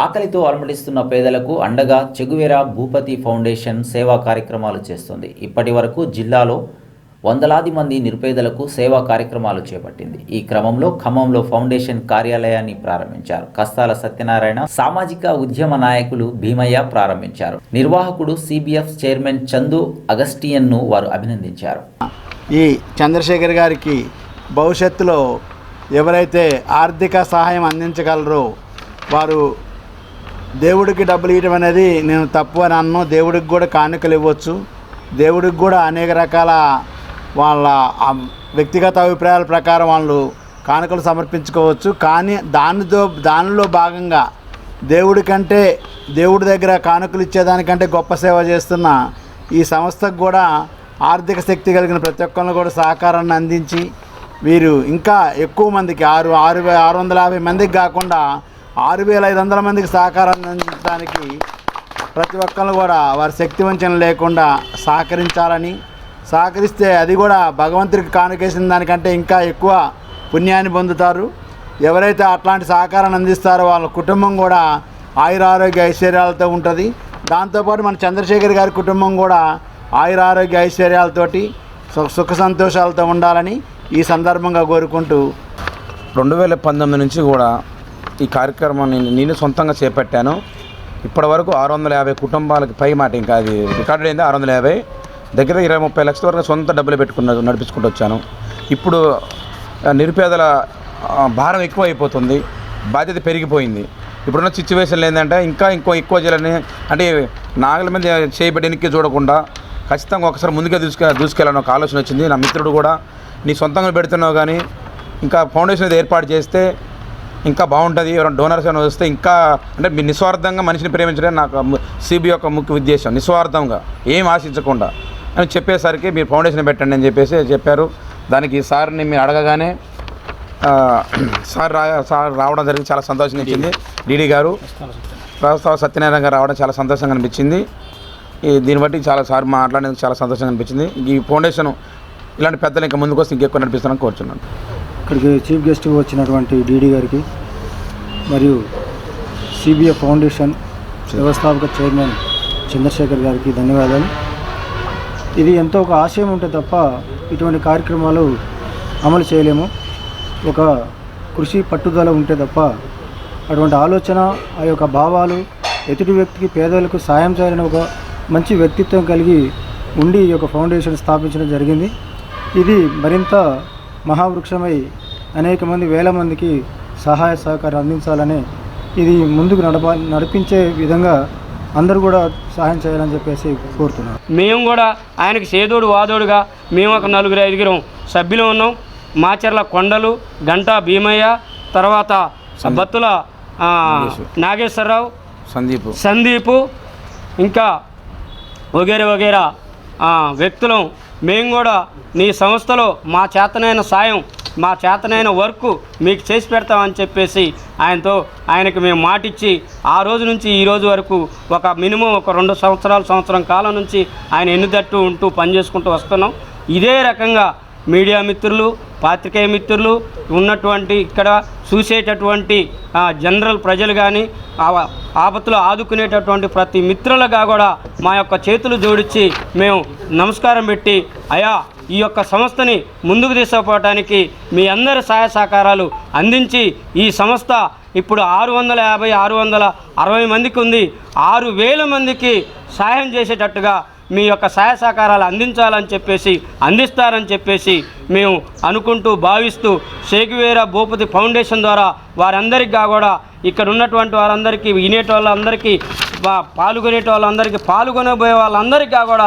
ఆకలితో అలమటిస్తున్న పేదలకు అండగా చెగువేరా భూపతి ఫౌండేషన్ సేవా కార్యక్రమాలు చేస్తుంది. ఇప్పటి వరకు జిల్లాలో వందలాది మంది నిరుపేదలకు సేవా కార్యక్రమాలు చేపట్టింది. ఈ క్రమంలో ఖమ్మంలో ఫౌండేషన్ కార్యాలయాన్ని ప్రారంభించారు. కస్తాల సత్యనారాయణ సామాజిక ఉద్యమ నాయకులు భీమయ్య ప్రారంభించారు. నిర్వాహకుడు సిబిఎఫ్ చైర్మన్ చందు అగస్టియన్ను వారు అభినందించారు. ఈ చంద్రశేఖర్ గారికి భవిష్యత్తులో ఎవరైతే ఆర్థిక సహాయం అందించగలరో వారు దేవుడికి డబ్బులు ఇవ్వడం అనేది నేను తప్పు అని అన్ను. దేవుడికి కూడా కానుకలు ఇవ్వచ్చు. దేవుడికి కూడా అనేక రకాల వాళ్ళ వ్యక్తిగత అభిప్రాయాల ప్రకారం వాళ్ళు కానుకలు సమర్పించుకోవచ్చు. కానీ దానితో దానిలో భాగంగా దేవుడి కంటే దేవుడి దగ్గర కానుకలు ఇచ్చేదానికంటే గొప్ప సేవ చేస్తున్న ఈ సంస్థకు కూడా ఆర్థిక శక్తి కలిగిన ప్రతి ఒక్కరిని కూడా సహకారాన్ని అందించి వీరు ఇంకా ఎక్కువ మందికి ఆరు ఆరు ఆరు వందల యాభై మందికి కాకుండా ఆరు వేల ఐదు వందల మందికి సహకారాన్ని అందించడానికి ప్రతి ఒక్కరు కూడా వారి శక్తి వంచన లేకుండా సహకరించాలని సహకరిస్తే అది కూడా భగవంతుడికి కానుకేసిన దానికంటే ఇంకా ఎక్కువ పుణ్యాన్ని పొందుతారు. ఎవరైతే అట్లాంటి సహకారాన్ని అందిస్తారో వాళ్ళ కుటుంబం కూడా ఆయుర ఆరోగ్య ఐశ్వర్యాలతో ఉంటుంది. దాంతోపాటు మన చంద్రశేఖర్ గారి కుటుంబం కూడా ఆయుర ఆరోగ్య ఐశ్వర్యాలతోటి సుఖ సంతోషాలతో ఉండాలని ఈ సందర్భంగా కోరుకుంటూ రెండు వేల పంతొమ్మిది నుంచి కూడా ఈ కార్యక్రమాన్ని నేను సొంతంగా చేపట్టాను. ఇప్పటి వరకు ఆరు వందల యాభై కుటుంబాలకు పై మాట ఇంకా అది రికార్డు అయింది ఆరు వందల యాభై. దగ్గర ఇరవై ముప్పై లక్షల వరకు సొంత డబ్బులు పెట్టుకున్న నడిపించుకుంటూ వచ్చాను. ఇప్పుడు నిరుపేదల భారం ఎక్కువ అయిపోతుంది బాధ్యత పెరిగిపోయింది. ఇప్పుడున్న సిచ్యువేషన్లు ఏంటంటే ఇంకా ఇంకో ఎక్కువ చేయాలని అంటే నాగల మీద చేయబడి వెనక్కి చూడకుండా ఖచ్చితంగా ఒకసారి ముందుగా దూసుకె దూసుకెళ్ళాలని ఒక ఆలోచన వచ్చింది. నా మిత్రుడు కూడా నీ సొంతంగా పెడుతున్నావు కానీ ఇంకా ఫౌండేషన్ ఏర్పాటు చేస్తే ఇంకా బాగుంటుంది. ఎవరైనా డోనర్స్ అని వస్తే ఇంకా అంటే మీ నిస్వార్థంగా మనిషిని ప్రేమించడం నాకు సిబి యొక్క ముఖ్య ఉద్దేశం. నిస్వార్థంగా ఏం ఆశించకుండా. అని చెప్పేసరికి మీరు ఫౌండేషన్ పెట్టండి అని చెప్పేసి చెప్పారు. దానికి సార్ని మీరు అడగగానే సార్ రా సార్ రావడం జరిగింది. చాలా సంతోషం ఇచ్చింది డీడీ. గారు ప్రస్తావ సత్యనారాయణ గారు రావడం చాలా సంతోషంగా అనిపించింది. ఈ దీన్ని బట్టి చాలా సార్ మాట్లాడేందుకు చాలా సంతోషంగా అనిపించింది. ఈ ఫౌండేషన్ ఇలాంటి పెద్దలు ఇంకా ముందుకు వస్తే ఇంకెక్కువ నడిపిస్తానని కోరుచున్నాను. ఇక్కడికి చీఫ్ గెస్ట్ వచ్చినటువంటి డీడీ గారికి మరియు సిబిఎఫ్ ఫౌండేషన్ వ్యవస్థాపక చైర్మన్ చంద్రశేఖర్ గారికి ధన్యవాదాలు. ఇది ఎంతో ఒక ఆశయం ఉంటే తప్ప ఇటువంటి కార్యక్రమాలు అమలు చేయలేము. ఒక కృషి పట్టుదల ఉంటే తప్ప అటువంటి ఆలోచన ఆ యొక్క భావాలు ఎదుటి వ్యక్తికి పేదలకు సాయం చేయాలని ఒక మంచి వ్యక్తిత్వం కలిగి ఉండి ఈ యొక్క ఫౌండేషన్ స్థాపించడం జరిగింది. ఇది మరింత మహావృక్షమై అనేక మంది వేల మందికి సహాయ సహకారం అందించాలని ఇది ముందుకు నడప నడిపించే విధంగా అందరూ కూడా సహాయం చేయాలని చెప్పేసి కోరుతున్నాను. మేము కూడా ఆయనకి సేదోడు వాదోడుగా మేము ఒక నలుగురు ఐదుగురం సభ్యులు ఉన్నాం. మాచర్ల కొండలు గంటా భీమయ్య తర్వాత బత్తుల ఆ, నాగేశ్వరరావు సందీప్. సందీపు ఇంకా వగేరే వగేరా ఆ, వ్యక్తులం. మేము కూడా నీ సంస్థలో మా చేతనైన సాయం మా చేతనైన వర్క్ మీకు చేసి పెడతామని చెప్పేసి ఆయనతో ఆయనకి మేము మాటిచ్చి ఆ రోజు నుంచి ఈ రోజు వరకు ఒక మినిమం ఒక రెండు సంవత్సరాలు సంవత్సరం కాలం నుంచి ఆయన ఎన్నుదట్టు ఉంటూ పనిచేసుకుంటూ వస్తున్నాం. ఇదే రకంగా మీడియా మిత్రులు పాత్రికేయ మిత్రులు ఉన్నటువంటి ఇక్కడ చూసేటటువంటి జనరల్ ప్రజలు కానీ ఆ- ఆపత్తులు ఆదుకునేటటువంటి ప్రతి మిత్రులుగా కూడా మా యొక్క చేతులు జోడించి మేము నమస్కారం పెట్టి అయా ఈ యొక్క సంస్థని ముందుకు తీసుకుపోవడానికి మీ అందరి సహాయ సహకారాలు అందించి ఈ సంస్థ ఇప్పుడు ఆరు వందల యాభై ఆరు వందల అరవై మందికి ఉంది. ఆరు వేల మందికి సహాయం చేసేటట్టుగా మీ యొక్క సహాయ సహకారాలు అందించాలని చెప్పేసి అందిస్తారని చెప్పేసి మేము అనుకుంటూ భావిస్తూ షేకువేరా భూపతి ఫౌండేషన్ ద్వారా వారందరికీ కూడా ఇక్కడ ఉన్నటువంటి వారందరికీ వినేట వాళ్ళందరికీ వా- వాళ్ళందరికీ పాల్గొనబోయే వాళ్ళందరికీ కూడా